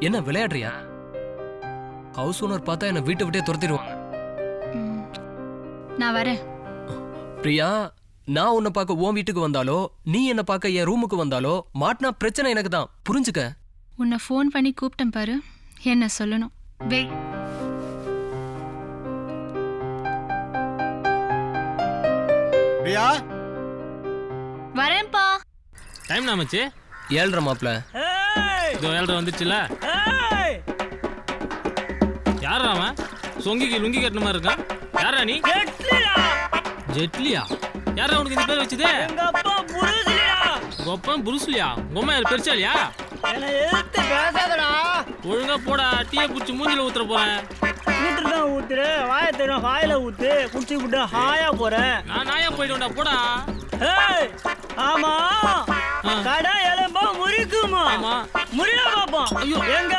என்ன விளையாடுறியா? House owner பார்த்தா என்ன வீட்டை விட்டே துரத்திடுவாங்க. நான் வரேன். பிரியா நான் உன்னை பார்க்க உன் வீட்டுக்கு வந்தாலோ நீ என்ன பார்க்க என் ரூமுக்கு வந்தாலோ மாட்டினா பிரச்சனை எனக்கு தான். புரிஞ்சுக்க? உன்னை ஃபோன் பண்ணி கூப்பிட்டேன் பாரு. என்ன சொல்லணும். வே. பிரியா? வரேன்ப்பா. டைம் நாமச்சு ஏழ்ற மாப்ள இதோ ஏழ்ரை வந்துச்சுல. யாரா அவன்? சொங்கிக்கு லுங்கி கட்டின மாதிரி இருக்கான். யாரா நீ? ஜெட்லியா? யாரா உனக்கு இந்த பேர் வச்சது? கொப்பன் யார் பெருசாலியா? எதிர்த்து பேசாதடா! ஒழுங்கா போடா டீயை பிடிச்சி மூஞ்சில ஊத்துற போறேன். தான் ஊத்துரு வாயை தெரியும் வாயில ஊத்து குடிச்சு விட்டு ஹாயா போறேன் நான் நாயா போயிடுவேன்டா போடா. ஏய், ஆமா. கடை எலும்பா இருக்குமா ஆமா. பாப்போம் ஐயோ. எங்க